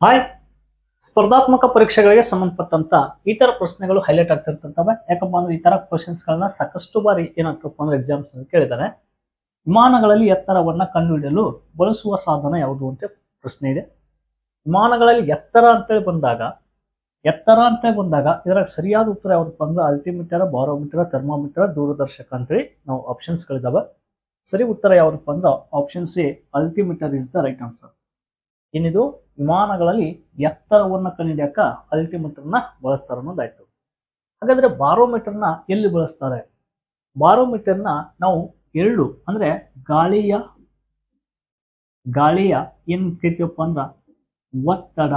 Hi. ಸ್ಪರ್ಧಾತ್ಮಕ ಪರೀಕ್ಷೆಗಳಿಗೆ ಸಂಬಂಧಪಟ್ಟಂತ ಈ ತರ ಪ್ರಶ್ನೆಗಳು ಹೈಲೈಟ್ ಆಗ್ತಿರ್ತವೆ ಯಾಕಪ್ಪ ಅಂದ್ರೆ ಈ ತರ ಕ್ವಶನ್ಸ್ ಗಳನ್ನ ಸಾಕಷ್ಟು ಬಾರಿ ಏನಾಗ್ತಪ್ಪ ಅಂದ್ರೆ ಎಕ್ಸಾಮ್ಸ್ ಕೇಳಿದ್ದಾರೆ. ವಿಮಾನಗಳಲ್ಲಿ ಎತ್ತರವನ್ನ ಕಂಡುಹಿಡಿಯಲು ಬಳಸುವ ಸಾಧನ ಯಾವುದು ಅಂತ ಪ್ರಶ್ನೆ ಇದೆ. ವಿಮಾನಗಳಲ್ಲಿ ಎತ್ತರ ಅಂತೇಳಿ ಬಂದಾಗ, ಎತ್ತರ ಅಂತೇಳಿ ಬಂದಾಗ ಇದರ ಸರಿಯಾದ ಉತ್ತರ ಯಾವ್ದಪ್ಪ ಅಂದ್ರೆ ಅಲ್ಟಿಮೀಟರ್ ಬಾರೋಮೀಟರ್ ಥರ್ಮಾಮೀಟರ್ ದೂರದರ್ಶಕ ಅಂತೇಳಿ ನಾವು ಆಪ್ಷನ್ಸ್ಗಳಿದ್ದಾವೆ ಸರಿ ಉತ್ತರ ಯಾವ್ದಪ್ಪ ಅಂದ್ರೆ option C altimeter is the right answer ಏನಿದು? ವಿಮಾನಗಳಲ್ಲಿ ಎತ್ತರವನ್ನು ಕಂಡುಹಿಡಿಯಕ ಅಲ್ಟಿಮೀಟರ್ನ ಬಳಸ್ತಾರೆ ಅನ್ನೋದಾಯ್ತು. ಹಾಗಾದ್ರೆ ಬಾರೋಮೀಟರ್ನ ಎಲ್ಲಿ ಬಳಸ್ತಾರೆ? ಬಾರೋಮೀಟರ್ನ ನಾವು ಎರಡು, ಅಂದ್ರೆ ಗಾಳಿಯ ಗಾಳಿಯ ಏನು ಕರಿತೀವಪ್ಪ ಅಂದ್ರೆ ಒತ್ತಡ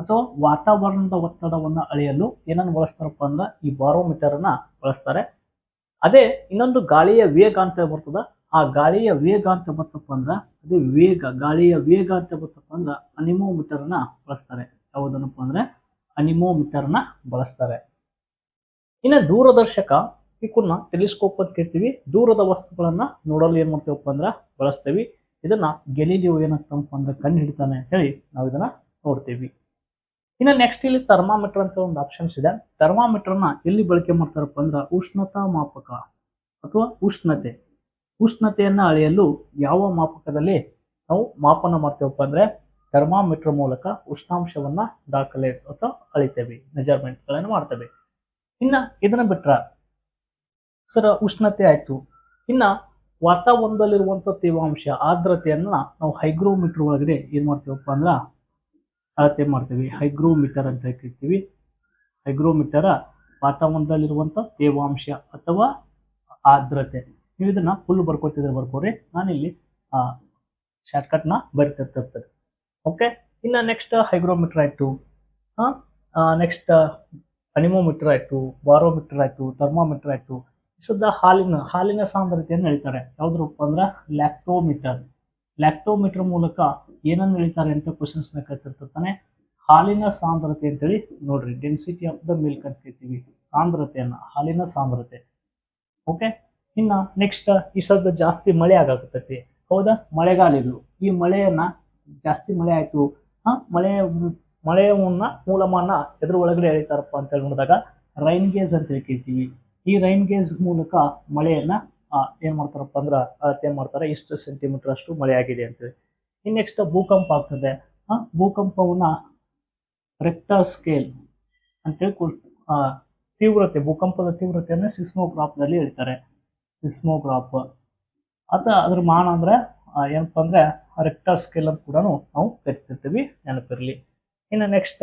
ಅಥವಾ ವಾತಾವರಣದ ಒತ್ತಡವನ್ನು ಅಳೆಯಲು ಏನನ್ನು ಬಳಸ್ತಾರಪ್ಪ ಅಂದ್ರೆ ಈ ಬಾರೋಮೀಟರ್ ಅನ್ನ ಬಳಸ್ತಾರೆ. ಅದೇ ಇನ್ನೊಂದು ಗಾಳಿಯ ವೇಗ ಅಂತ ಬರ್ತದ? ಆ ಗಾಳಿಯ ವೇಗ ಅಂತ ಬರ್ತಪ್ಪ ಅಂದ್ರ, ಅದೇ ವೇಗ ಗಾಳಿಯ ವೇಗ ಅಂತ ಬರ್ತಪ್ಪ ಅಂದ್ರ ಅನಿಮೋಮೀಟರ್ನ ಬಳಸ್ತಾರೆ. ಯಾವುದನ್ನಪ್ಪ ಅಂದ್ರೆ ಅನಿಮೋಮೀಟರ್ನ ಬಳಸ್ತಾರೆ. ಇನ್ನು ದೂರದರ್ಶಕ ಇದನ್ನ ಟೆಲಿಸ್ಕೋಪ್ ಅಂತ ಕೇಳ್ತೀವಿ. ದೂರದ ವಸ್ತುಗಳನ್ನ ನೋಡಲು ಏನ್ ಮಾಡ್ತೇವಪ್ಪ ಅಂದ್ರೆ ಬಳಸ್ತೀವಿ. ಇದನ್ನ ಗೆಲಿಲಿಯೋ ಏನಾಗ್ತಪ್ಪ ಅಂದ್ರೆ ಕಂಡು ಹಿಡಿತಾನೆ ಅಂತ ಹೇಳಿ ನಾವು ಇದನ್ನ ನೋಡ್ತೀವಿ. ಇನ್ನು ನೆಕ್ಸ್ಟ್ ಇಲ್ಲಿ ಥರ್ಮಾಮೀಟರ್ ಅಂತ ಒಂದು ಆಪ್ಷನ್ಸ್ ಇದೆ. ಥರ್ಮಾಮೀಟರ್ನ ಎಲ್ಲಿ ಬಳಕೆ ಮಾಡ್ತಾರಪ್ಪ ಅಂದ್ರೆ ಉಷ್ಣತಾ ಮಾಪಕ ಅಥವಾ ಉಷ್ಣತೆ. ಉಷ್ಣತೆಯನ್ನ ಅಳೆಯಲು ಯಾವ ಮಾಪಕದಲ್ಲಿ ನಾವು ಮಾಪನ ಮಾಡ್ತೇವಪ್ಪ ಅಂದರೆ ಥರ್ಮಾಮೀಟರ್ ಮೂಲಕ ಉಷ್ಣಾಂಶವನ್ನು ದಾಖಲೆ ಅಥವಾ ಅಳಿತೇವೆ, ಮೆಜರ್ಮೆಂಟ್ಗಳನ್ನು ಮಾಡ್ತೇವೆ. ಇನ್ನು ಇದನ್ನು ಬಿಟ್ರೆ ಸರ ಉಷ್ಣತೆ ಆಯಿತು. ಇನ್ನು ವಾತಾವರಣದಲ್ಲಿರುವಂಥ ತೇವಾಂಶ, ಆರ್ದ್ರತೆಯನ್ನು ನಾವು ಹೈಗ್ರೋಮೀಟರ್ ಒಳಗಡೆ ಏನು ಮಾಡ್ತೀವಪ್ಪ ಅಂದ್ರೆ ಅಳತೆ ಮಾಡ್ತೀವಿ. ಹೈಗ್ರೋಮೀಟರ್ ಅಂತ ಕರಿತೀವಿ. ಹೈಗ್ರೋಮೀಟರ ವಾತಾವರಣದಲ್ಲಿರುವಂಥ ತೇವಾಂಶ ಅಥವಾ ಆರ್ದ್ರತೆ. ನೀವು ಇದನ್ನ ಫುಲ್ ಬರ್ಕೊತಿದ್ರೆ ಬರ್ಕೋರಿ. ನಾನಿಲ್ಲಿ ಶಾರ್ಟ್ಕಟ್ನ ಬರಿತಿರ್ತಿರ್ತದೆ ಓಕೆ ಇನ್ನ ನೆಕ್ಸ್ಟ್ ಹೈಗ್ರೋಮೀಟರ್ ಆಯಿತು. ನೆಕ್ಸ್ಟ್ ಅನಿಮೋಮೀಟರ್ ಆಯಿತು ಬಾರೋಮೀಟರ್ ಆಯಿತು ಥರ್ಮೋಮೀಟರ್ ಆಯಿತು. ಸದ್ದ ಹಾಲಿನ ಹಾಲಿನ ಸಾಂದ್ರತೆಯನ್ನು ಹೇಳ್ತಾರೆ. ಯಾವ್ದ್ರಪ್ಪ ಅಂದ್ರೆ ಲ್ಯಾಕ್ಟೋಮೀಟರ್ ಲ್ಯಾಕ್ಟೋಮೀಟರ್ ಮೂಲಕ ಏನನ್ನು ಹೇಳ್ತಾರೆ ಅಂತ ಕ್ವಶನ್ಸ್ನ ಕೇಳ್ತಿರ್ತಾನೆ ಹಾಲಿನ ಸಾಂದ್ರತೆ ಅಂತೇಳಿ ನೋಡ್ರಿ. ಡೆನ್ಸಿಟಿ ಆಫ್ ದ ಮಿಲ್ಕ್ ಅಂತ ಕೇಳ್ತೀವಿ. ಸಾಂದ್ರತೆಯನ್ನ, ಹಾಲಿನ ಸಾಂದ್ರತೆ. ಓಕೆ ಇನ್ನ ನೆಕ್ಸ್ಟ್ ಈ ಸದ್ದ ಜಾಸ್ತಿ ಮಳೆ ಆಗಾಕತ್ತೈತಿ. ಹೌದಾ? ಮಳೆಗಾಲ ಇದು ಈ ಮಳೆಯನ್ನ ಜಾಸ್ತಿ ಮಳೆ ಆಯಿತು, ಹಾ, ಮಳೆ, ಮಳೆಯನ್ನ ಮೂಲಮಾನ ಎದ್ರ ಒಳಗಡೆ ಎಳಿತಾರಪ್ಪ ಅಂತ ಹೇಳಿ ನೋಡಿದಾಗ ರೈನ್ ಗೇಜ್ ಅಂತ ಹೇಳಿ ಈ ರೈನ್ ಗೇಜ್ ಮೂಲಕ ಮಳೆಯನ್ನ ಏನು ಮಾಡ್ತಾರಪ್ಪ ಅಂದ್ರೆ ಅಳತೆ ಮಾಡ್ತಾರೆ? ಇಷ್ಟು ಸೆಂಟಿಮೀಟರ್ ಅಷ್ಟು ಮಳೆ ಆಗಿದೆ ಅಂತೇಳಿ ಇನ್ನು ನೆಕ್ಸ್ಟ್ ಭೂಕಂಪ ಆಗ್ತದೆ, ಹಾಂ, ಭೂಕಂಪವನ್ನ ರೆಕ್ಟರ್ ಸ್ಕೇಲ್ ಅಂತೇಳಿ ತೀವ್ರತೆ, ಭೂಕಂಪದ ತೀವ್ರತೆಯನ್ನು ಸಿಸ್ಮೋಗ್ರಾಫ್ನಲ್ಲಿ ಹೇಳ್ತಾರೆ ಸಿಸ್ಮೋಗ್ರಾಫ್ ಅಂತ ಅದ್ರ ಮಾನ ಅಂದ್ರೆ ಏನಪ್ಪ ಅಂದರೆ ರೆಕ್ಟರ್ ಸ್ಕೇಲ್ ಅಂತ ಕೂಡ ನಾವು ಕರಿತಿರ್ತೀವಿ ನೆನಪಿರ್ಲಿ. ಇನ್ನು ನೆಕ್ಸ್ಟ್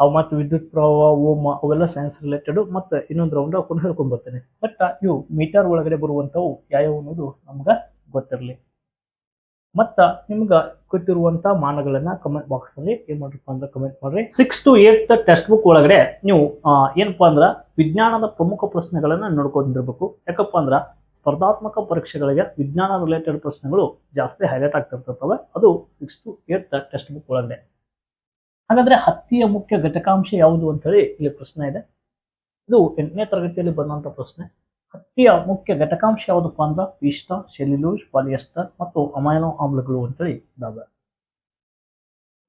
ಅವು ಮತ್ತು ವಿದ್ಯುತ್ ಪ್ರವಾಹ, ಓಮ, ಅವೆಲ್ಲ ಸೈನ್ಸ್ ರಿಲೇಟೆಡು ಮತ್ತೆ ಇನ್ನೊಂದು ರೌಂಡ್ ಹಾಕೊಂಡು ಹೇಳ್ಕೊಂಡು ಬರ್ತೇನೆ. ಬಟ್ ಇವು ಮೀಟರ್ ಒಳಗಡೆ ಬರುವಂಥವು ಯಾವ್ಯಾವ ಅನ್ನೋದು ನಮ್ಗೆ ಗೊತ್ತಿರಲಿ. ಮತ್ತು ನಿಮ್ಗೆ ಗೊತ್ತಿರುವಂಥ ಮಾನಗಳನ್ನು ಕಮೆಂಟ್ ಬಾಕ್ಸ್ ಅಲ್ಲಿ ಏನ್ ಮಾಡ್ರಪ್ಪ ಅಂದ್ರೆ ಕಮೆಂಟ್ ಮಾಡ್ರಿ. Six two eight text book ಒಳಗಡೆ ನೀವು ಏನಪ್ಪ ಅಂದ್ರ ವಿಜ್ಞಾನದ ಪ್ರಮುಖ ಪ್ರಶ್ನೆಗಳನ್ನ ನೋಡ್ಕೊಂಡಿರ್ಬೇಕು ಯಾಕಪ್ಪ ಅಂದ್ರ ಸ್ಪರ್ಧಾತ್ಮಕ ಪರೀಕ್ಷೆಗಳಿಗೆ ವಿಜ್ಞಾನ ರಿಲೇಟೆಡ್ ಪ್ರಶ್ನೆಗಳು ಜಾಸ್ತಿ ಹೈಲೈಟ್ ಆಗ್ತಿರ್ತವೆ ಅದು six two eight text book ಒಳಗಡೆ. ಹಾಗಾದ್ರೆ ಹತ್ತಿಯ ಮುಖ್ಯ ಘಟಕಾಂಶ ಯಾವುದು ಅಂತ ಹೇಳಿ ಇಲ್ಲಿ ಪ್ರಶ್ನೆ ಇದೆ. ಇದು ಎಂಟನೇ ತರಗತಿಯಲ್ಲಿ ಬಂದಂತ ಪ್ರಶ್ನೆ. ಹತ್ತಿಯ ಮುಖ್ಯ ಘಟಕಾಂಶ ಯಾವುದಪ್ಪ ಅಂದ್ರೆ ಪಿಷ್ಟ ಸೆಲ್ಯುಲೋಸ್ ಪಾಲಿಯಸ್ಟರ್ ಮತ್ತು ಅಮೈನೋ ಆಮ್ಲಗಳು ಅಂತೇಳಿ ಇದಾವೆ.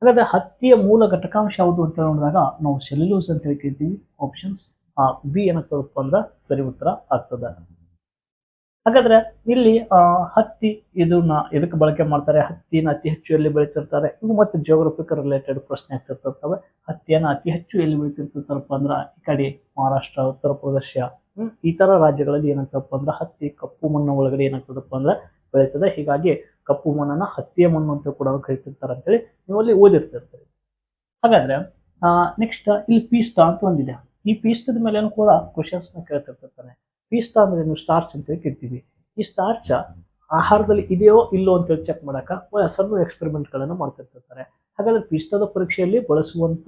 ಹಾಗಾದ್ರೆ ಹತ್ತಿಯ ಮೂಲ ಘಟಕಾಂಶ ಯಾವುದು ಅಂತ ನೋಡಿದಾಗ ನಾವು ಸೆಲ್ಯುಲೋಸ್ ಅಂತ ಹೇಳಿ ಕೇಳ್ತೀವಿ. ಆಪ್ಷನ್ಸ್ ಬಿ ಏನಾಗ್ತದಪ್ಪ ಅಂದ್ರೆ ಸರಿ ಉತ್ತರ ಆಗ್ತದೆ. ಹಾಗಾದ್ರೆ ಇಲ್ಲಿ ಆ, ಹತ್ತಿ ಇದನ್ನ ಎದಕ್ಕೆ ಬಳಕೆ ಮಾಡ್ತಾರೆ? ಹತ್ತಿನ ಅತಿ ಹೆಚ್ಚು ಎಲ್ಲಿ ಬೆಳೀತಿರ್ತಾರೆ? ಇವು ಮತ್ತೆ ಜಿಯೋಗ್ರಫಿಕ್ ರಿಲೇಟೆಡ್ ಪ್ರಶ್ನೆ ಆಗ್ತಿರ್ತಾವೆ. ಹತ್ತಿಯನ್ನು ಅತಿ ಹೆಚ್ಚು ಎಲ್ಲಿ ಬೆಳಿತಿರ್ತಾರಪ್ಪ ಅಂದ್ರೆ ಈ ಕಡೆ ಮಹಾರಾಷ್ಟ್ರ ಉತ್ತರ ಪ್ರದೇಶ. ಈ ತರ ರಾಜ್ಯಗಳಲ್ಲಿ ಏನಾಗ್ತದಪ್ಪ ಅಂದ್ರೆ ಹತ್ತಿ ಕಪ್ಪು ಮಣ್ಣು ಒಳಗಡೆ ಏನಾಗ್ತದಪ್ಪ ಅಂದ್ರೆ ಬೆಳೀತದೆ. ಹೀಗಾಗಿ ಕಪ್ಪು ಮಣ್ಣನ್ನ ಹತ್ತಿಯ ಮಣ್ಣು ಅಂತ ಕೂಡ ಕರಿತಿರ್ತಾರೆ ಅಂತೇಳಿ ನೀವು ಅಲ್ಲಿ ಓದಿರ್ತಿರ್ತೀರಿ. ಹಾಗಾದ್ರೆ ನೆಕ್ಸ್ಟ್ ಇಲ್ಲಿ ಪೀಸ್ಟ ಅಂತ ಒಂದಿದೆ. ಈ ಪೀಸ್ಟದ ಮೇಲೇನು ಕೂಡ ಕ್ವಶನ್ಸ್ನ ಕೇಳ್ತಿರ್ತಿರ್ತಾನೆ. ಪೀಷ್ಟ ಅಂದ್ರೆ ಏನು ಸ್ಟಾರ್ಚ್ ಅಂತ ಕೇಳ್ತೀವಿ ಈ ಸ್ಟಾರ್ಚ ಆಹಾರದಲ್ಲಿ ಇದೆಯೋ ಇಲ್ಲೋ ಅಂತ ಚೆಕ್ ಮಾಡೋಕೆ ಸಣ್ಣ ಎಕ್ಸ್ಪೆರಿಮೆಂಟ್ಗಳನ್ನು ಮಾಡ್ತಿರ್ತಿರ್ತಾರೆ. ಹಾಗಾದ್ರೆ ಪಿಷ್ಟದ ಪರೀಕ್ಷೆಯಲ್ಲಿ ಬಳಸುವಂಥ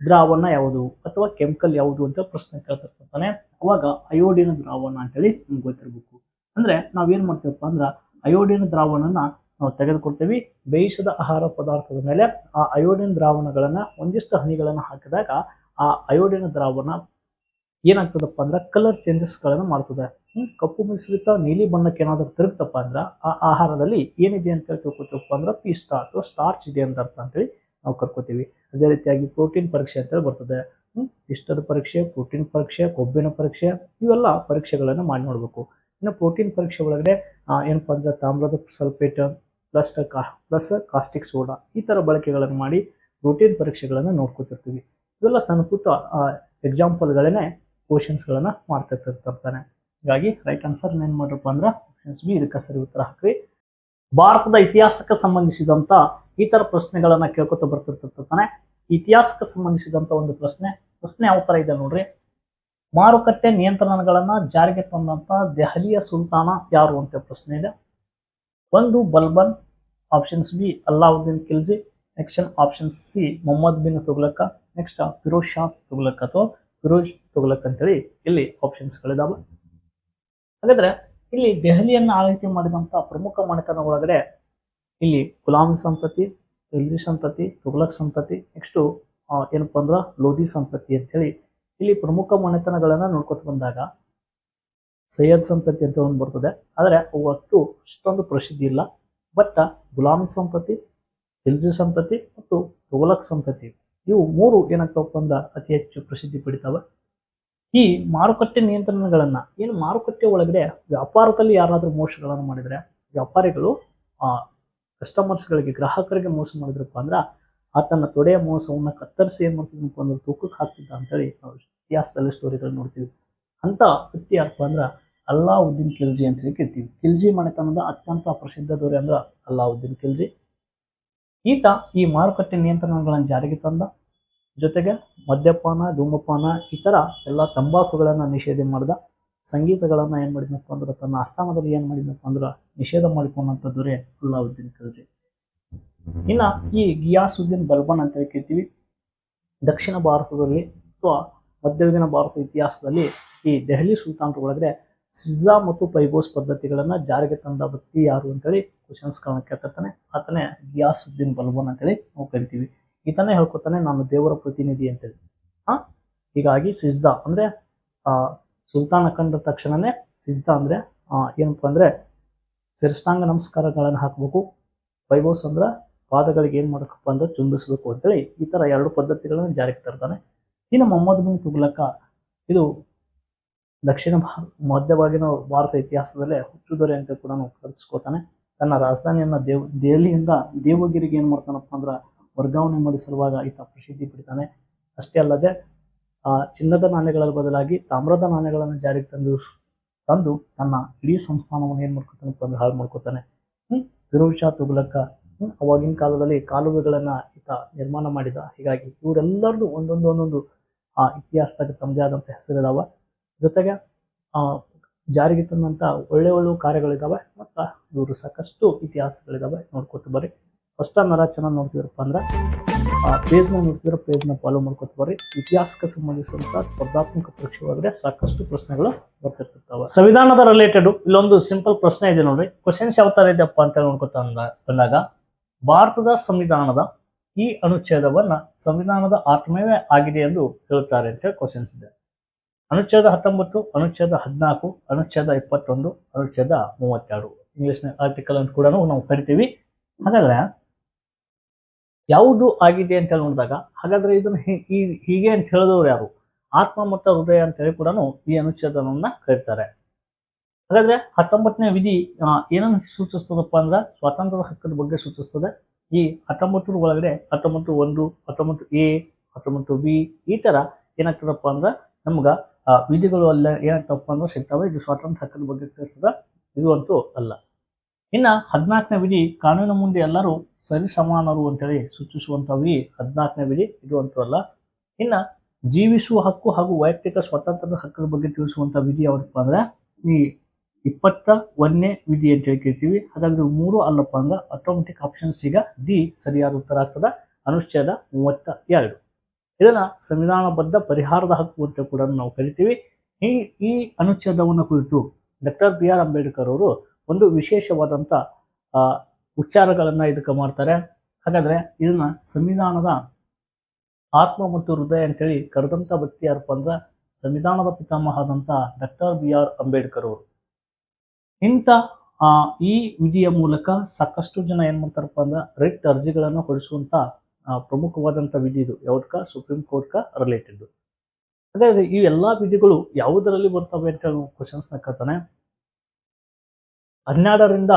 ದ್ರಾವಣ ಯಾವುದು ಅಥವಾ ಕೆಮಿಕಲ್ ಯಾವುದು ಅಂತ ಪ್ರಶ್ನೆ ಕೇಳ್ತಿರ್ತಾನೆ ಅವಾಗ ಅಯೋಡಿನ ದ್ರಾವಣ ಅಂತೇಳಿ ನಮ್ಗೆ ಗೊತ್ತಿರಬೇಕು. ಅಂದರೆ ನಾವೇನು ಮಾಡ್ತೀವಪ್ಪ ಅಂದ್ರೆ ಅಯೋಡಿನ ದ್ರಾವಣನ ನಾವು ತೆಗೆದುಕೊಳ್ತೀವಿ, ಬೇಯಿಸಿದ ಆಹಾರ ಪದಾರ್ಥದ ಮೇಲೆ ಆ ಅಯೋಡಿನ್ ದ್ರಾವಣಗಳನ್ನು ಒಂದಿಷ್ಟು ಹನಿಗಳನ್ನು ಹಾಕಿದಾಗ ಆ ಅಯೋಡಿನ ದ್ರಾವಣ ಏನಾಗ್ತದಪ್ಪ ಅಂದ್ರೆ ಕಲರ್ ಚೇಂಜಸ್ಗಳನ್ನು ಮಾಡ್ತದೆ. ಕಪ್ಪು ಮಿಶ್ರಿತ ನೀಲಿ ಬಣ್ಣಕ್ಕೆ ಏನಾದರೂ ತಿರುಗ್ತಪ್ಪ ಅಂದ್ರೆ ಆ ಆಹಾರದಲ್ಲಿ ಏನಿದೆ ಅಂತ ಹೇಳಿ ತಿಳ್ಕೊತೀವಪ್ಪ ಅಂದ್ರೆ ಸ್ಟಾರ್ ಅಥವಾ ಸ್ಟಾರ್ಚ್ ಇದೆ ಅಂತ ಅರ್ಥ ಅಂತೇಳಿ ನಾವು ಕರ್ಕೋತೀವಿ. ಅದೇ ರೀತಿಯಾಗಿ ಪ್ರೋಟೀನ್ ಪರೀಕ್ಷೆ ಅಂತೇಳಿ ಬರ್ತದೆ. ಪಿಷ್ಟದ ಪರೀಕ್ಷೆ ಪ್ರೋಟೀನ್ ಪರೀಕ್ಷೆ, ಕೊಬ್ಬಿನ ಪರೀಕ್ಷೆ, ಇವೆಲ್ಲ ಪರೀಕ್ಷೆಗಳನ್ನು ಮಾಡಿ ನೋಡಬೇಕು. ಇನ್ನು ಪ್ರೋಟೀನ್ ಪರೀಕ್ಷೆ ಒಳಗಡೆ ಏನಪ್ಪಾ ಅಂದ್ರೆ ತಾಮ್ರದ ಸಲ್ಫೇಟ್ ಪ್ಲಸ್ ಕಾ ಪ್ಲಸ್ ಕಾಸ್ಟಿಕ್ ಸೋಡಾ ಈ ಥರ ಬಳಕೆಗಳನ್ನು ಮಾಡಿ ಪ್ರೋಟೀನ್ ಪರೀಕ್ಷೆಗಳನ್ನು ನೋಡ್ಕೊತಿರ್ತೀವಿ. ಇವೆಲ್ಲ ಸಣ್ಣ ಪುಟ್ಟ ಎಕ್ಸಾಂಪಲ್ಗಳೇ ಕ್ವಶನ್ಸ್ಗಳನ್ನು ಮಾಡ್ತಿರ್ತಿರ್ತಾರೆ ಹೀಗಾಗಿ ರೈಟ್ ಆನ್ಸರ್ ಏನು ಮಾಡ್ರಪ್ಪ ಅಂದ್ರೆ ಆಪ್ಷನ್ಸ್ ಬಿ ಇದಕ್ಕೆ ಸರಿ ಉತ್ತರ ಹಾಕ್ರಿ. ಭಾರತದ ಇತಿಹಾಸಕ್ಕೆ ಸಂಬಂಧಿಸಿದಂಥ ಈ ಥರ ಪ್ರಶ್ನೆಗಳನ್ನು ಕೇಳ್ಕೊತ ಬರ್ತಿರ್ತಿರ್ತಾನೆ ಇತಿಹಾಸಕ್ಕೆ ಸಂಬಂಧಿಸಿದಂಥ ಒಂದು ಪ್ರಶ್ನೆ. ಪ್ರಶ್ನೆ ಯಾವ ಥರ ಇದೆ ನೋಡ್ರಿ? ಮಾರುಕಟ್ಟೆ ನಿಯಂತ್ರಣಗಳನ್ನ ಜಾರಿಗೆ ತಂದಂಥ ದೆಹಲಿಯ ಸುಲ್ತಾನ ಯಾರು ಅಂತ ಪ್ರಶ್ನೆ ಇದೆ. ಒಂದು Balban options B Alauddin Khilji next option C Mohammad bin Tughlaq. Next Firoz Shah Tughlaq ಅಥವಾ ಫಿರೋಜ್ ತುಗ್ಲಕ್ ಅಂತೇಳಿ ಇಲ್ಲಿ ಆಪ್ಷನ್ಸ್ಗಳಿದಾವೆ ಹಾಗಾದ್ರೆ ಇಲ್ಲಿ ದೆಹಲಿಯನ್ನ ಆಳ್ವಿಕೆ ಮಾಡಿದಂತ ಪ್ರಮುಖ ಮನೆತನ ಒಳಗಡೆ ಇಲ್ಲಿ ಗುಲಾಮ್ ಸಂತತಿ ಇಲ್ಲಿ ಸಂತತಿ ತುಗ್ಲಕ್ ಸಂತತಿ ನೆಕ್ಸ್ಟು ಏನಪ್ಪ ಅಂದ್ರೆ ಲೋಧಿ ಸಂತತಿ ಅಂತೇಳಿ ಇಲ್ಲಿ ಪ್ರಮುಖ ಮನೆತನಗಳನ್ನ ನೋಡ್ಕೊತ ಬಂದಾಗ ಸೈಯದ್ ಸಂತತಿ ಅಂತ ಒಂದು ಬರ್ತದೆ. ಆದರೆ ಅವು ಅಷ್ಟು ಅಷ್ಟೊಂದು ಪ್ರಸಿದ್ಧಿ ಇಲ್ಲ. ಬಟ್ ಗುಲಾಮ್ ಸಂತತಿ ಖಿಲ್ಜಿ ಸಂತತಿ ಮತ್ತು ತುಗಲಕ್ ಸಂತತಿ. ಇವು ಮೂರು ಏನಾಗ್ತಾವಪ್ಪ ಅಂದ್ರೆ ಅತಿ ಹೆಚ್ಚು ಪ್ರಸಿದ್ಧಿ ಪಡಿತಾವ. ಈ ಮಾರುಕಟ್ಟೆ ನಿಯಂತ್ರಣಗಳನ್ನ, ಏನು ಮಾರುಕಟ್ಟೆ ಒಳಗಡೆ ವ್ಯಾಪಾರದಲ್ಲಿ ಯಾರಾದರೂ ಮೋಸಗಳನ್ನು ಮಾಡಿದ್ರೆ, ವ್ಯಾಪಾರಿಗಳು, ಆ ಕಸ್ಟಮರ್ಸ್ಗಳಿಗೆ ಗ್ರಾಹಕರಿಗೆ ಮೋಸ ಮಾಡಿದ್ರಪ್ಪ ಅಂದ್ರೆ ಆತನ ತೊಡೆಯ ಮೋಸವನ್ನ ಕತ್ತರಿಸಿ ಏನ್ ಮಾಡ್ತಿದ್ನಪ್ಪ ಅಂದ್ರೆ ತೂಕಕ್ಕೆ ಹಾಕ್ತಿದ್ದ ಅಂತೇಳಿ ನಾವು ಇತಿಹಾಸದಲ್ಲಿ ಸ್ಟೋರಿಗಳು ನೋಡ್ತೀವಿ. ಅಂತ ವ್ಯಕ್ತಿ ಯಾರಪ್ಪ ಅಂದ್ರೆ ಅಲ್ಲಾವುದ್ದೀನ್ ಖಿಲ್ಜಿ ಅಂತ ಹೇಳಿ ಕೇಳ್ತೀವಿ. ಖಿಲ್ಜಿ ಮನೆತನದ ಅತ್ಯಂತ ಪ್ರಸಿದ್ಧ ದೊರೆ ಅಂದ್ರೆ ಅಲ್ಲಾವುದ್ದೀನ್ ಖಿಲ್ಜಿ. ಈತ ಈ ಮಾರುಕಟ್ಟೆ ನಿಯಂತ್ರಣಗಳನ್ನು ಜಾರಿಗೆ ತಂದ. ಜೊತೆಗೆ ಮದ್ಯಪಾನ, ಧೂಮಪಾನ, ಈ ಥರ ಎಲ್ಲ ತಂಬಾಕುಗಳನ್ನು ನಿಷೇಧ ಮಾಡಿದ, ಸಂಗೀತಗಳನ್ನು ಏನು ಮಾಡಿದ್ನಪ್ಪ ಅಂದ್ರೆ, ತನ್ನ ಆಸ್ಥಾನದಲ್ಲಿ ಏನು ಮಾಡಿದ್ನಪ್ಪ ಅಂದ್ರೆ, ನಿಷೇಧ ಮಾಡಿಕೊಂಡಂಥ ದೊರೆ ಅಲ್ಲಾವುದ್ದೀನ್ ಖಿಲ್ಜಿ. ಇನ್ನು ಈ ಗಿಯಾಸುದ್ದೀನ್ ಬಲ್ಬನ್ ಅಂತ ಕರಿತೀವಿ ದಕ್ಷಿಣ ಭಾರತದಲ್ಲಿ ಅಥವಾ ಮಧ್ಯಯುಗೀನ ಭಾರತದ ಇತಿಹಾಸದಲ್ಲಿ ಈ ದೆಹಲಿ ಸುಲ್ತಾನರ ಒಳಗಡೆ ಮತ್ತು ಪೈಗೋಸ್ ಪದ್ಧತಿಗಳನ್ನು ಜಾರಿಗೆ ತಂದ ವ್ಯಕ್ತಿ ಯಾರು ಅಂತೇಳಿ ಕ್ವಶನ್ಸ್ಗಳನ್ನ ಕೇಳ್ತಿರ್ತಾನೆ ಆತನೇ ಗಿಯಾಸುದ್ದೀನ್ ಬಲ್ಬನ್ ಅಂತೇಳಿ ನಾವು ಕರಿತೀವಿ. ಈತನೇ ಹೇಳ್ಕೊತಾನೆ ನಾನು ದೇವರ ಪ್ರತಿನಿಧಿ ಅಂತೇಳಿ. ಹಾ? ಹೀಗಾಗಿ ಸಿಜ್ದಾ ಅಂದ್ರೆ, ಆ, ಸುಲ್ತಾನ ಕಂಡ ತಕ್ಷಣನೇ ಸಿಜ್ದಾ ಅಂದ್ರೆ, ಆ, ಏನಪ್ಪಾ ಅಂದ್ರೆ ಶಿರಷ್ಟಾಂಗ ನಮಸ್ಕಾರಗಳನ್ನು ಹಾಕಬೇಕು. ವೈಭವಸ್ ಅಂದ್ರ ಪಾದಗಳಿಗೆ ಏನ್ ಮಾಡಬೇಕಪ್ಪ ಅಂದ್ರೆ ಚುಂಬಿಸ್ಬೇಕು ಅಂತೇಳಿ ಈ ತರ ಎರಡು ಪದ್ಧತಿಗಳನ್ನು ಜಾರಿಗೆ ತರ್ತಾನೆ. ಇನ್ನು ಮೊಹಮ್ಮದ್ ಬಿನ್ ತುಗ್ಲಕ, ಇದು ದಕ್ಷಿಣ ಭಾರ, ಮಧ್ಯವಾಗಿನ ಭಾರತ ಇತಿಹಾಸದಲ್ಲೇ ಹುಟ್ಟುದೊರೆ ಅಂತ ಕೂಡ ಕರೆಸ್ಕೋತಾನೆ ತನ್ನ ರಾಜಧಾನಿಯನ್ನ ದೇವ್, ದೆಹಲಿಯಿಂದ ದೇವಗಿರಿಗೆ ಏನ್ ಮಾಡ್ತಾನಪ್ಪ ಅಂದ್ರ ವರ್ಗಾವಣೆ ಮಾಡಿ ಸಲುವಾಗ ಈತ ಪ್ರಸಿದ್ಧಿ ಪಡಿತಾನೆ. ಅಷ್ಟೇ ಅಲ್ಲದೆ, ಆ, ಚಿನ್ನದ ನಾಣ್ಯಗಳ ಬದಲಾಗಿ ತಾಮ್ರದ ನಾಣ್ಯಗಳನ್ನು ಜಾರಿಗೆ ತಂದು ತಂದು ತನ್ನ ಇಡೀ ಸಂಸ್ಥಾನವನ್ನು ಏನು ಮಾಡ್ಕೊತಾನೆ ಅಂದ್ರೆ ಹಾಳು ಮಾಡ್ಕೊತಾನೆ. ಹ್ಮ್ ಶಾ ಹ್ಮ್, ಅವಾಗಿನ ಕಾಲದಲ್ಲಿ ಕಾಲುವೆಗಳನ್ನ ಈತ ನಿರ್ಮಾಣ ಮಾಡಿದ. ಹೀಗಾಗಿ ಇವರೆಲ್ಲರದು ಒಂದೊಂದು ಒಂದೊಂದು, ಆ, ಇತಿಹಾಸದಾಗ ತಮ್ಮದೇ ಆದಂಥ ಹೆಸರಿದಾವ. ಜೊತೆಗೆ, ಆ, ಜಾರಿಗೆ ತಂದಂಥ ಒಳ್ಳೆ ಒಳ್ಳೆ ಕಾರ್ಯಗಳಿದಾವೆ. ಮತ್ತು ಇವರು ಸಾಕಷ್ಟು ಇತಿಹಾಸಗಳಿದಾವೆ ನೋಡ್ಕೊತ ಬರ್ರಿ. ಫಸ್ಟ್ ನರ ಚೆನ್ನಾಗಿ ನೋಡ್ತಿದ್ರಪ್ಪ ಅಂದ್ರೆ, ಆ ಪೇಜ್ನ ನೋಡ್ತಿದ್ರೆ ಪೇಜ್ನ ಫಾಲೋ ಮಾಡ್ಕೊತ ಬರ್ರಿ. ಇತಿಹಾಸಕ್ಕೆ ಸಂಬಂಧಿಸಿದಂಥ ಸ್ಪರ್ಧಾತ್ಮಕ ಪರೀಕ್ಷೆ ಒಳಗಡೆ ಸಾಕಷ್ಟು ಪ್ರಶ್ನೆಗಳು ಬರ್ತಿರ್ತಿರ್ತಾವೆ. ಸಂವಿಧಾನದ ರಿಲೇಟೆಡ್ ಇಲ್ಲೊಂದು ಸಿಂಪಲ್ ಪ್ರಶ್ನೆ ಇದೆ ನೋಡ್ರಿ. ಕ್ವಶನ್ಸ್ ಯಾವ ತರ ಇದೆಯಪ್ಪ ಅಂತ ನೋಡ್ಕೊತಾ ಬಂದಾಗ, ಭಾರತದ ಸಂವಿಧಾನದ ಈ ಅನುಚ್ಛೇದವನ್ನ ಸಂವಿಧಾನದ ಆತ್ಮವೇ ಆಗಿದೆ ಎಂದು ಹೇಳುತ್ತಾರೆ ಅಂತ ಕ್ವಶನ್ಸ್ ಇದೆ. ಅನುಚ್ಛೇದ ಹತ್ತೊಂಬತ್ತು, ಅನುಚ್ಛೇದ ಹದಿನಾಲ್ಕು, ಅನುಚ್ಛೇದ ಇಪ್ಪತ್ತೊಂದು, ಅನುಚ್ಛೇದ ಮೂವತ್ತೆರಡು. ಇಂಗ್ಲೀಷ್ನ ಆರ್ಟಿಕಲ್ ಅಂತ ಕೂಡ ನಾವು ಕರಿತೀವಿ. ಹಾಗಾದ್ರೆ ಯಾವುದು ಆಗಿದೆ ಅಂತ ಹೇಳಿ ನೋಡಿದಾಗ, ಹಾಗಾದ್ರೆ ಇದನ್ನು ಹೀಗೆ ಅಂತ ಹೇಳಿದವರು ಯಾರು? ಆತ್ಮ ಮತ್ತು ಹೃದಯ ಅಂತ ಹೇಳಿ ಕೂಡ ಈ ಅನುಚ್ಛೇದನವನ್ನು ಕರೀತಾರೆ. ಹಾಗಾದ್ರೆ ಹತ್ತೊಂಬತ್ತನೇ ವಿಧಿ ಏನನ್ನು ಸೂಚಿಸ್ತದಪ್ಪ ಅಂದ್ರೆ ಸ್ವಾತಂತ್ರ್ಯದ ಹಕ್ಕದ ಬಗ್ಗೆ ಸೂಚಿಸ್ತದೆ. ಈ ಹತ್ತೊಂಬತ್ತರ ಒಳಗಡೆ ಹತ್ತೊಂಬತ್ತು ಒಂದು, ಹತ್ತೊಂಬತ್ತು ಎ, ಹತ್ತೊಂಬತ್ತು ಬಿ, ಈ ಥರ ಏನಾಗ್ತದಪ್ಪ ಅಂದ್ರೆ ನಮ್ಗೆ ವಿಧಿಗಳು ಅಲ್ಲ ಏನಾಗ್ತದಪ್ಪ ಅಂದ್ರೆ ಸಿಗ್ತವೆ. ಇದು ಸ್ವಾತಂತ್ರ್ಯ ಹಕ್ಕದ ಬಗ್ಗೆ ತಿಳಿಸ್ತದ. ಇದು ಅಂತೂ ಅಲ್ಲ. ಇನ್ನ ಹದಿನಾಲ್ಕನೇ ವಿಧಿ ಕಾನೂನು ಮುಂದೆ ಎಲ್ಲರೂ ಸರಿ ಸಮಾನರು ಅಂತೇಳಿ ಸೂಚಿಸುವಂತ ವಿಧಿ ಹದಿನಾಲ್ಕನೇ ವಿಧಿ. ಇದು ಅಂತವಲ್ಲ ಇನ್ನ ಜೀವಿಸುವ ಹಕ್ಕು ಹಾಗೂ ವೈಯಕ್ತಿಕ ಸ್ವಾತಂತ್ರ್ಯದ ಹಕ್ಕದ ಬಗ್ಗೆ ತಿಳಿಸುವಂತ ವಿಧಿ ಯಾವ್ದಪ್ಪ ಅಂದ್ರೆ ಈ ಇಪ್ಪತ್ತ ಒಂದನೇ ವಿಧಿ ಅಂತ ಹೇಳಿ ಕೇಳ್ತೀವಿ ಹಾಗಾದ್ರೆ ಮೂರು ಅಲ್ಲಪ್ಪ ಅಂದ್ರೆ ಆಟೋಮೆಟಿಕ್ ಆಪ್ಷನ್ಸ್ ಈಗ ಡಿ ಸರಿಯಾದ ಉತ್ತರ ಆಗ್ತದ. ಅನುಚ್ಛೇದ ಮೂವತ್ತ ಎರಡು. ಇದನ್ನ ಸಂವಿಧಾನಬದ್ಧ ಪರಿಹಾರದ ಹಕ್ಕು ಅಂತ ಕೂಡ ನಾವು ಕರಿತೀವಿ. ಈ ಈ ಅನುಚ್ಛೇದವನ್ನು ಕುರಿತು ಡಾಕ್ಟರ್ ಬಿ ಆರ್ ಅಂಬೇಡ್ಕರ್ ಅವರು ಒಂದು ವಿಶೇಷವಾದಂಥ ಉಚ್ಚಾರಗಳನ್ನು ಇದಕ್ಕೆ ಮಾಡ್ತಾರೆ. ಹಾಗಾದ್ರೆ ಇದನ್ನ ಸಂವಿಧಾನದ ಆತ್ಮ ಮತ್ತು ಹೃದಯ ಅಂತೇಳಿ ಕರೆದಂಥ ವ್ಯಕ್ತಿ ಯಾರಪ್ಪ ಅಂದ್ರೆ ಸಂವಿಧಾನದ ಪಿತಾಮಹದಂತ ಡಾಕ್ಟರ್ ಬಿ ಆರ್ ಅಂಬೇಡ್ಕರ್ ಅವರು. ಇಂಥ ಈ ವಿಧಿಯ ಮೂಲಕ ಸಾಕಷ್ಟು ಜನ ಏನು ಮಾಡ್ತಾರಪ್ಪ ಅಂದ್ರೆ ರಿಟ್ ಅರ್ಜಿಗಳನ್ನು ಹೊಡಿಸುವಂತ ಪ್ರಮುಖವಾದಂಥ ವಿಧಿ ಇದು. ಯಾವ್ದಕ್ಕ ಸುಪ್ರೀಂ ಕೋರ್ಟ್ಕ ರಿಲೇಟೆಡ್ ಅದೇ ಈ ಎಲ್ಲಾ ವಿಧಿಗಳು ಯಾವುದರಲ್ಲಿ ಬರ್ತವೆ ಅಂತ ಕ್ವಶನ್ಸ್ನ ಕೇಳ್ತಾನೆ. ಹನ್ನೆರಡರಿಂದ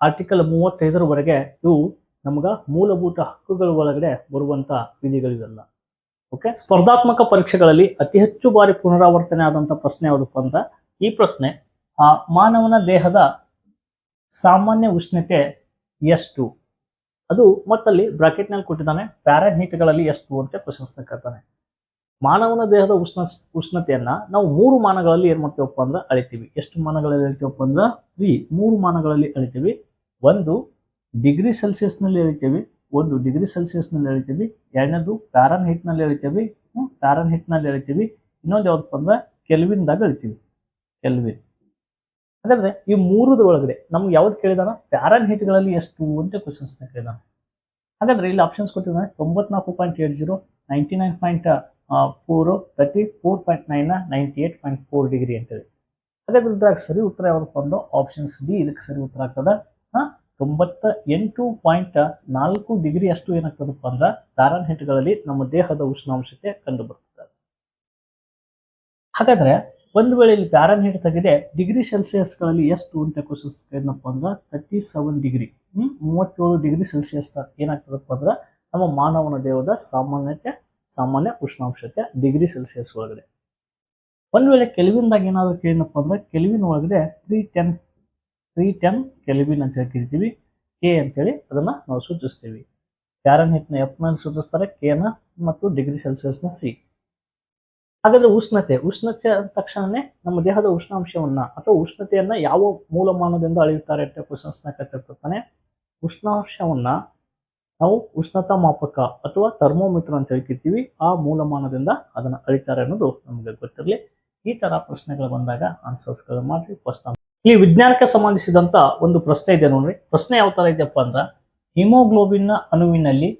ಆರ್ಟಿಕಲ್ ಮೂವತ್ತೈದರವರೆಗೆ ಇವು ನಮ್ಗೆ ಮೂಲಭೂತ ಹಕ್ಕುಗಳ ಒಳಗಡೆ ಬರುವಂತ ವಿಧಿಗಳಿವೆಲ್ಲ. ಓಕೆ ಸ್ಪರ್ಧಾತ್ಮಕ ಪರೀಕ್ಷೆಗಳಲ್ಲಿ ಅತಿ ಹೆಚ್ಚು ಬಾರಿ ಪುನರಾವರ್ತನೆ ಆದಂತ ಪ್ರಶ್ನೆ ಯಾವುದಪ್ಪ ಅಂತ ಈ ಪ್ರಶ್ನೆ, ಆ ಮಾನವನ ದೇಹದ ಸಾಮಾನ್ಯ ಉಷ್ಣತೆ ಎಷ್ಟು? ಅದು ಮತ್ತಲ್ಲಿ ಬ್ರಾಕೆಟ್ನಲ್ಲಿ ಕೊಟ್ಟಿದ್ದಾನೆ ಪ್ಯಾರಾಹೀಟ್ಗಳಲ್ಲಿ ಎಷ್ಟು ಅಂತ ಪ್ರಶ್ನೆ ಕೇಳ್ತಾನೆ ಮಾನವನ ದೇಹದ ಉಷ್ಣ ಉಷ್ಣತೆಯನ್ನ ನಾವು ಮೂರು ಮಾನಗಳಲ್ಲಿ ಏನ್ ಮಾಡ್ತೀವಪ್ಪ ಅಂದ್ರೆ ಅಳಿತೀವಿ. ಎಷ್ಟು ಮಾನಗಳಲ್ಲಿ ಅಳಿತೀವಪ್ಪ ಅಂದ್ರೆ ತ್ರೀ ಮೂರು ಮಾನಗಳಲ್ಲಿ ಅಳಿತೀವಿ. ಒಂದು ಡಿಗ್ರಿ ಸೆಲ್ಸಿಯಸ್ನಲ್ಲಿ ಅಳಿತೀವಿ. ಒಂದು ಡಿಗ್ರಿ ಸೆಲ್ಸಿಯಸ್ನಲ್ಲಿ ಅಳಿತೀವಿ. ಎರಡನೇದು ಪ್ಯಾರನ್ ಹಿಟ್ನಲ್ಲಿ ಅಳಿತೀವಿ. ಪ್ಯಾರನ್ ಹಿಟ್ನಲ್ಲಿ ಅಳಿತೀವಿ. ಇನ್ನೊಂದು ಯಾವ್ದಪ್ಪ ಅಂದ್ರೆ ಕೆಲ್ವಿನ್ದಾಗ ಅಳಿತೀವಿ. ಕೆಲ್ವಿನ್ ಹಾಗಾದ್ರೆ ಈ ಮೂರದ ಒಳಗಡೆ ನಮ್ಗೆ ಯಾವ್ದು ಕೇಳಿದಾನ? ಪ್ಯಾರನ್ ಹೀಟ್ಗಳಲ್ಲಿ ಎಷ್ಟು ಅಂತ ಕ್ವಶನ್ಸ್ ಕೇಳಿದಾನ. ಹಾಗಾದ್ರೆ ಇಲ್ಲಿ ಆಪ್ಷನ್ಸ್ ಕೊಟ್ಟಿದ್ದಾನೆ ತೊಂಬತ್ನಾಲ್ಕು point eight zero ninety nine point four thirty four point nine ninety eight point four degree ಅಂತೇಳಿ. ಅದೇ ಇದ್ರಾಗ ಸರಿ ಉತ್ತರ ಯಾವ್ದಪ್ಪ ಅಂದ್ರೆ ಆಪ್ಷನ್ಸ್ ಡಿ ಇದಕ್ಕೆ ಸರಿ ಉತ್ತರ ಆಗ್ತದೆ. ಹಾಂ ತೊಂಬತ್ತ ಎಂಟು ಪಾಯಿಂಟ್ ನಾಲ್ಕು ಡಿಗ್ರಿ ಅಷ್ಟು ಏನಾಗ್ತದಪ್ಪ ಅಂದ್ರೆ ಪ್ಯಾರನ್ ಹೆಟ್ಗಳಲ್ಲಿ ನಮ್ಮ ದೇಹದ ಉಷ್ಣಾಂಶತೆ ಕಂಡು ಬರ್ತದೆ ಹಾಗಾದ್ರೆ ಒಂದು ವೇಳೆ ಇಲ್ಲಿ ಪ್ಯಾರನ್ ಹೀಟ್ ತೆಗೆದೆ ಡಿಗ್ರಿ ಸೆಲ್ಸಿಯಸ್ಗಳಲ್ಲಿ ಎಷ್ಟು ಅಂತ ಕ್ವಶನ್ಸ್ ಏನಪ್ಪ ಅಂದ್ರೆ ತರ್ಟಿ ಸೆವೆನ್ ಡಿಗ್ರಿ ಮೂವತ್ತೇಳು ಡಿಗ್ರಿ ಸೆಲ್ಸಿಯಸ್ ಏನಾಗ್ತದಪ್ಪ ಅಂದ್ರೆ ನಮ್ಮ ಮಾನವನ ದೇಹದ ಸಾಮಾನ್ಯತೆ ಸಾಮಾನ್ಯ ಉಷ್ಣಾಂಶತೆ ಡಿಗ್ರಿ ಸೆಲ್ಸಿಯಸ್ ಒಳಗಡೆ. ಒಂದು ವೇಳೆ ಕೆಲ್ವಿನ್ದಾಗ ಏನಾದರೂ ಕೇಳಿದಪ್ಪ ಅಂದ್ರೆ ಕೆಲ್ವಿನ್ ಒಳಗಡೆ three ten three ten kelvin ಅಂತ ಹೇಳಿ ಕರಿತೀವಿ ಕೆ ಅಂತೇಳಿ ಅದನ್ನ ನಾವು ಸೂಚಿಸ್ತೀವಿ. ಪ್ಯಾರನ್ ಹಿಟ್ನ ಎಫ್ನಲ್ಲಿ ಸೂಚಿಸ್ತಾರೆ ಕೆನ ಮತ್ತು ಡಿಗ್ರಿ ಸೆಲ್ಸಿಯಸ್ನ ಸಿ ಹಾಗಾದ್ರೆ ಉಷ್ಣತೆ ಉಷ್ಣತೆ ಅಂದ ತಕ್ಷಣನೇ ನಮ್ಮ ದೇಹದ ಉಷ್ಣಾಂಶವನ್ನ ಅಥವಾ ಉಷ್ಣತೆಯನ್ನ ಯಾವ ಮೂಲಮಾನದಿಂದ ಅಳೆಯುತ್ತಾರೆ ಅಂತ ಕ್ವಶನ್ಸ್ನ ಕತ್ತಿರ್ತಾನೆ ಉಷ್ಣಾಂಶವನ್ನ ನಾವು ಉಷ್ಣತಾ ಮಾಪಕ ಅಥವಾ ಥರ್ಮೋಮೀಟರ್ ಅಂತ ಹೇಳ್ಕಿರ್ತೀವಿ, ಆ ಮೂಲಮಾನದಿಂದ ಅದನ್ನ ಅಳಿತಾರೆ ಅನ್ನೋದು ನಮಗೆ ಗೊತ್ತಿರಲಿ. ಈ ತರ ಪ್ರಶ್ನೆಗಳು ಬಂದಾಗ ಆನ್ಸರ್ಸ್ಗಳು ಮಾಡ್ರಿ ಫಸ್ಟ್ ಇಲ್ಲಿ ವಿಜ್ಞಾನಕ್ಕೆ ಸಂಬಂಧಿಸಿದಂತ ಒಂದು ಪ್ರಶ್ನೆ ಇದೆ ನೋಡ್ರಿ. ಪ್ರಶ್ನೆ ಯಾವ ತರ ಇದೆಯಪ್ಪ ಅಂದ್ರ ಹಿಮೋಗ್ಲೋಬಿನ್ ಅಣುವಿನಲ್ಲಿ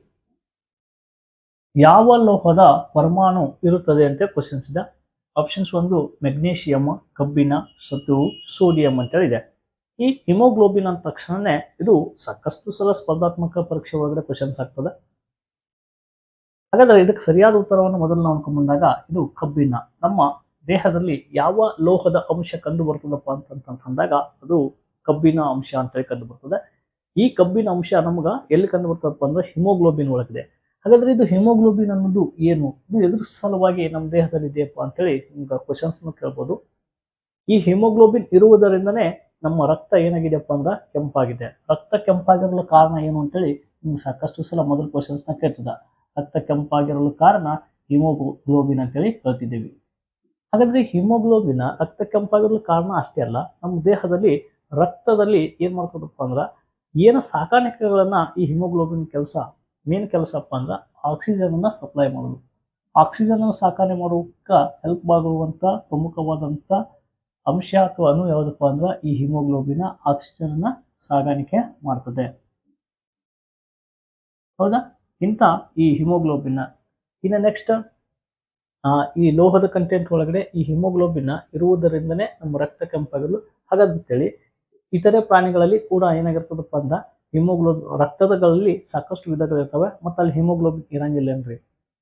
ಯಾವ ಲೋಹದ ಪರಮಾಣು ಇರುತ್ತದೆ ಅಂತ ಕ್ವಶನ್ಸ್ ಇದೆ. ಆಪ್ಷನ್ಸ್ ಒಂದು ಮೆಗ್ನೀಷಿಯಮ್ ಕಬ್ಬಿಣ ಸತು ಸೋಡಿಯಂ ಅಂತೇಳಿ ಇದೆ ಈ ಹಿಮೋಗ್ಲೋಬಿನ್ ಅಂದ ತಕ್ಷಣನೇ ಇದು ಸಾಕಷ್ಟು ಸಲ ಸ್ಪರ್ಧಾತ್ಮಕ ಪರೀಕ್ಷೆ ಒಳಗಡೆ ಕ್ವಶನ್ಸ್ ಆಗ್ತದೆ. ಹಾಗಾದ್ರೆ ಇದಕ್ಕೆ ಸರಿಯಾದ ಉತ್ತರವನ್ನು ಮೊದಲು ನಾವು ಅನ್ಕೊಂಡ್ಬಂದಾಗ ಇದು ಕಬ್ಬಿಣ. ನಮ್ಮ ದೇಹದಲ್ಲಿ ಯಾವ ಲೋಹದ ಅಂಶ ಕಂಡು ಬರ್ತದಪ್ಪ ಅಂತಂತಂದಾಗ ಅದು ಕಬ್ಬಿನ ಅಂಶ ಅಂತೇಳಿ ಕಂಡು ಬರ್ತದೆ ಈ ಕಬ್ಬಿನ ಅಂಶ ನಮ್ಗ ಎಲ್ಲಿ ಕಂಡು ಬರ್ತದಪ್ಪ ಅಂದ್ರೆ ಹಿಮೋಗ್ಲೋಬಿನ್ ಒಳಗಿದೆ. ಹಾಗಾದ್ರೆ ಇದು ಹಿಮೋಗ್ಲೋಬಿನ್ ಅನ್ನೋದು ಏನು? ಇದು ಎದುರು ಸಲುವಾಗಿ ನಮ್ಮ ದೇಹದಲ್ಲಿ ಇದೆಯಪ್ಪ ಅಂತೇಳಿ ನಿಮ್ಗೆ ಕ್ವಶನ್ಸ್ ಕೇಳ್ಬೋದು. ಈ ಹಿಮೋಗ್ಲೋಬಿನ್ ಇರುವುದರಿಂದನೇ ನಮ್ಮ ರಕ್ತ ಏನಾಗಿದೆಯಪ್ಪ ಅಂದ್ರೆ ಕೆಂಪಾಗಿದೆ. ರಕ್ತ ಕೆಂಪಾಗಿರಲು ಕಾರಣ ಏನು ಅಂತೇಳಿ ನಿಮ್ಗೆ ಸಾಕಷ್ಟು ಸಲ ಮೊದಲು ಕ್ವೆಶ್ಚನ್ಸ್ನ ಕೇಳ್ತದ. ರಕ್ತ ಕೆಂಪಾಗಿರಲು ಕಾರಣ ಹಿಮೋಗ್ಲೋಬಿನ್ ಅಂತೇಳಿ ಹೇಳ್ತಿದ್ದೀವಿ ಹಾಗಾದ್ರೆ ಹಿಮೋಗ್ಲೋಬಿನ್ ರಕ್ತ ಕೆಂಪಾಗಿರಲು ಕಾರಣ ಅಷ್ಟೇ ಅಲ್ಲ, ನಮ್ಮ ದೇಹದಲ್ಲಿ, ರಕ್ತದಲ್ಲಿ ಏನ್ ಮಾಡ್ತದಪ್ಪ ಅಂದ್ರೆ ಏನು ಸಾಕಾಣಿಕೆಗಳನ್ನು ಈ ಹಿಮೋಗ್ಲೋಬಿನ್ ಕೆಲಸ ಮೇನ್ ಕೆಲಸಪ್ಪ ಅಂದ್ರೆ ಆಕ್ಸಿಜನ್ ಅನ್ನ ಸಪ್ಲೈ ಮಾಡೋದು. ಆಕ್ಸಿಜನ್ ಸಾಕಣೆ ಮಾಡೋಕ ಹೆಲ್ಪ್ ಆಗುವಂತ ಪ್ರಮುಖವಾದಂತ ಅಂಶ ಅಥವಾ ಅಣು ಯಾವುದಪ್ಪ ಅಂದ್ರೆ ಈ ಹಿಮೋಗ್ಲೋಬಿನ್ ಆಕ್ಸಿಜನ್ ಅನ್ನ ಸಾಗಾಣಿಕೆ ಮಾಡ್ತದೆ. ಹೌದಾ? ಇಂಥ ಈ ಹಿಮೋಗ್ಲೋಬಿನ್ ಇನ್ನು ನೆಕ್ಸ್ಟ್ ಈ ಲೋಹದ ಕಂಟೆಂಟ್ ಒಳಗಡೆ ಈ ಹಿಮೋಗ್ಲೋಬಿನ್ ಇರುವುದರಿಂದನೇ ನಮ್ಮ ರಕ್ತ ಕೆಂಪಾಗಲು ಹಾಗಂತೇಳಿ ಇತರೆ ಪ್ರಾಣಿಗಳಲ್ಲಿ ಕೂಡ ಏನಾಗಿರ್ತದಪ್ಪ ಅಂದ್ರೆ ಹಿಮೋಗ್ಲೋಬ್ ರಕ್ತದಗಳಲ್ಲಿ ಸಾಕಷ್ಟು ವಿಧಗಳಿರ್ತವೆ ಮತ್ತು ಅಲ್ಲಿ ಹಿಮೋಗ್ಲೋಬಿನ್ ಇರಂಗಿಲ್ಲ ಏನ್ರಿ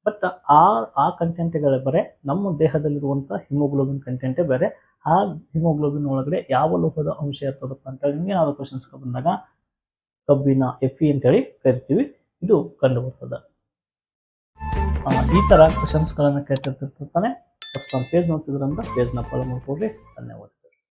ಬಟ್ ಆ ಆ ಕಂಟೆಂಟ್ಗಳೇ ಬೇರೆ, ನಮ್ಮ ದೇಹದಲ್ಲಿರುವಂಥ ಹಿಮೋಗ್ಲೋಬಿನ್ ಕಂಟೆಂಟೇ ಬೇರೆ. ಆ ಹಿಮೋಗ್ಲೋಬಿನ್ ಒಳಗಡೆ ಯಾವ ಲೋಹದ ಅಂಶ ಇರ್ತದಪ್ಪ ಅಂತ ಏನಾದ್ರು ಕ್ವಶನ್ಸ್ ಬಂದಾಗ ಕಬ್ಬಿನ ಎಫ್ ಇ ಅಂತೇಳಿ ಕರಿತೀವಿ. ಇದು ಕಂಡು ಬರ್ತದೆ ಈ ಥರ ಕ್ವಶನ್ಸ್ಗಳನ್ನು ಕೇಳ್ತಿರ್ತಿರ್ತಾನೆ. ಫಸ್ಟ್ ಒಂದು ಪೇಜ್ ನೋಡ್ತಿದ್ರಂದ್ರೆ ಪೇಜ್ನ ಫಾಲೋ ಮಾಡ್ಕೊಡ್ರಿ. ಧನ್ಯವಾದ.